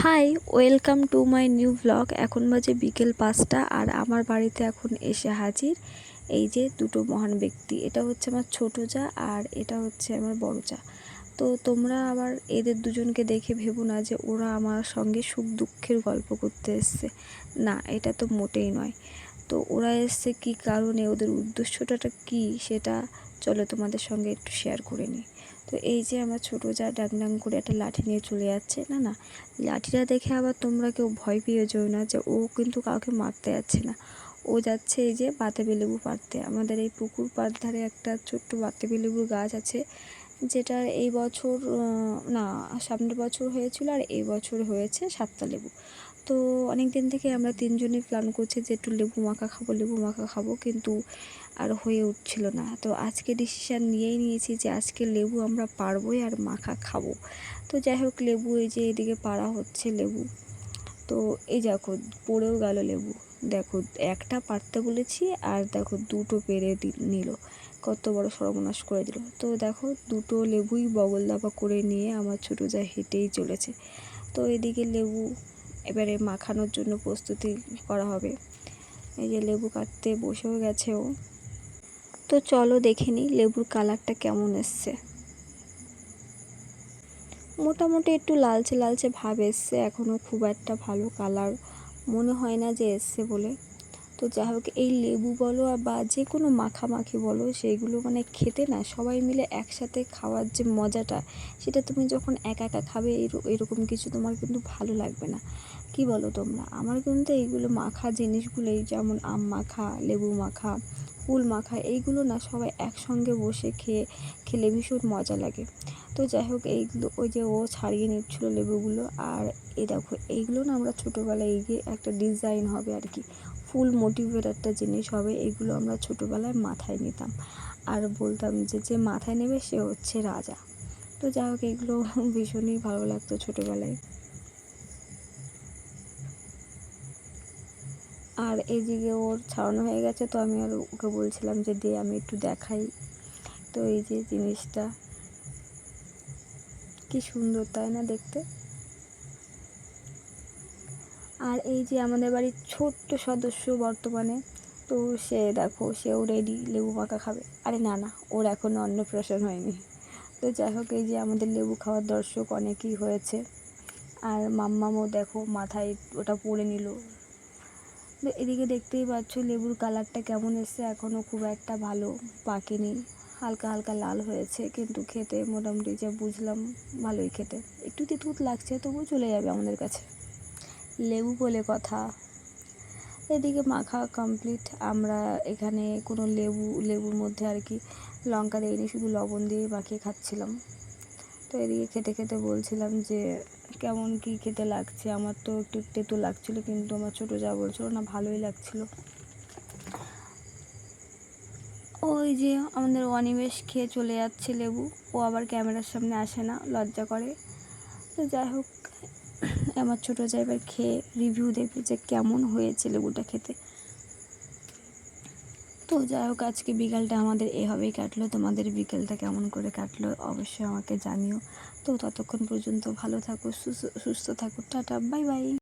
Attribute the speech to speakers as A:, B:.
A: Hi welcome to my new blog এখন বাজে বিকেল পাঁচটা আর আমার বাড়িতে এখন এসে হাজির এই যে দুটো মহান ব্যক্তি। এটা হচ্ছে আমার ছোটো যা আর এটা হচ্ছে আমার বড় যা। তো তোমরা আবার এদের দুজনকে দেখে ভেবো না যে ওরা আমার সঙ্গে সুখ দুঃখের গল্প করতে এসছে। না, এটা তো মোটেই নয়। তো ওরা এসছে কী কারণে? ওদের উদ্দেশ্যটা কী? সেটা চলো তোমাদের সঙ্গে একটু শেয়ার করে নিই। তো এই যে আমার ছোটো যা ডাং ডাং করে একটা লাঠি নিয়ে চলে যাচ্ছে, না না, লাঠিটা দেখে আবার তোমরা কেউ ভয় পেয়ে যেও না যে ও কিন্তু কাউকে মারতে যাচ্ছে না। ও যাচ্ছে এই যে বাতাবি লেবু পাড়তে। আমাদের এই পুকুর পাড় ধারে একটা ছোট্ট বাতাবি লেবুর গাছ আছে। যেটা এই বছর না, সামনের বছর হয়েছিল আর এই বছর হয়েছে সাতটা লেবু। তো অনেক দিন থেকে আমরা তিনজনই প্ল্যান করছি যে একটু লেবু মাখা খাব, লেবু মাখা খাব, কিন্তু আর হয়ে উঠছিল না। তো আজকে ডিসিশান নিয়েই নিয়েছি যে আজকে লেবু আমরা পারবোই আর মাখা খাব। তো যাই হোক, লেবু এই যে এদিকে পাড়া হচ্ছে লেবু। তো এই দেখো, পড়েও গেল লেবু। দেখো, একটা পারতে বলেছি আর দেখো, দুটো পেরে নিল। কত বড় সর্বনাশ করে দিল। তো দেখো, দুটো লেবুই বগল দাবা করে নিয়ে আমার ছোটো যা হেঁটেই চলেছে। তো এদিকে লেবু এবারে মাখানোর জন্য প্রস্তুতি করা হবে। এই যে লেবু কাটতে বসেও গেছে ও। তো চলো দেখে নিই লেবুর কালারটা কেমন এসছে। মোটামুটি একটু লালচে লালচে ভাব এসছে এখনও খুব একটা ভালো কালার মনে হয় না যে এসছে বলে। তো যাই হোক, এই লেবু বলো বা যে কোনো মাখামাখি বলো, সেইগুলো মানে খেতে না, সবাই মিলে একসাথে খাওয়ার যে মজাটা, সেটা তুমি যখন একা একা খাবে এরকম কিছু তোমার কিন্তু ভালো লাগবে না। কি বলো তোমরা? আমার কিন্তু এইগুলো মাখা জিনিসগুলোই, যেমন আম মাখা, লেবু মাখা কুল মাখা, এইগুলো না সবাই একসঙ্গে বসে খেয়ে, খেলে ভীষণ মজা লাগে। তো যাই হোক, এইগুলো, ওই যে ও ছাড়িয়ে নিচ্ছিলো লেবুগুলো, আর এ দেখো, এইগুলো না আমরা ছোটোবেলায় এই একটা ডিজাইন হবে আর কি। ফুল মোটিভের একটা জিনিস হবে এগুলো আমরা ছোটোবেলায় মাথায় নিতাম। আর বলতাম যে যে মাথায় নেবে সে হচ্ছে রাজা। তো যাই হোক এগুলো ভীষণই ভালো লাগতো ছোটোবেলায়। আর এদিকে ওর ছাড়ানো হয়ে গেছে, তো আমি আর ওকে বলছিলাম যে দে, আমি একটু দেখাই। তো এই যে জিনিসটা, কি সুন্দর, তাই না দেখতে? আর এই যে আমাদের বাড়ির ছোট্ট সদস্য বর্তমানে, তো সে দেখো, সেও রেডি লেবু মাখা খাবে। আরে না না, ওর এখনও অন্নপ্রাশন হয়নি। তো যাই হোক, এই যে আমাদের লেবু খাওয়ার দর্শক অনেকই হয়েছে। আর মাম্মামও দেখো, মাথায় ওটা পরে নিল। এদিকে দেখতেই পাচ্ছ লেবুর কালারটা কেমন এসছে এখনও খুব একটা ভালো পাকেনি। হালকা হালকা লাল হয়েছে, কিন্তু খেতে মোটামুটি যা বুঝলাম ভালোই খেতে। একটু তিতুত লাগছে, তবুও চলে যাবে আমাদের কাছে। লেবু বলে কথা। এদিকে মাখা কমপ্লিট আমরা এখানে কোনো লেবু, লেবুর মধ্যে আর কি লঙ্কা দিইনি, শুধু লবণ দিয়ে মাখিয়ে খাচ্ছিলাম। তো এদিকে খেতে খেতে বলছিলাম যে কেমন কি খেতে লাগছে? আমার তো একটু তেতো লাগছিল, কিন্তু আমার ছোটো যা বলছিলো না ভালোই লাগছিল। ওই যে আমাদের অনিমেষ খেয়ে চলে যাচ্ছে লেবু। ও আবার ক্যামেরার সামনে আসে না, লজ্জা করে। তো যাই হোক, আমার ছোটো যা এবার খেয়ে রিভিউ দেবে যে কেমন হয়েছে লেবুটা খেতে। তো যাই হোক, আজকে বিকালটা আমাদের এভাবেই কাটলো। তোমাদের বিকালটা কেমন করে কাটলো অবশ্যই আমাকে জানিও। তো ততক্ষণ পর্যন্ত ভালো থাকো, সুস্থ থাকো। Tata, bye bye.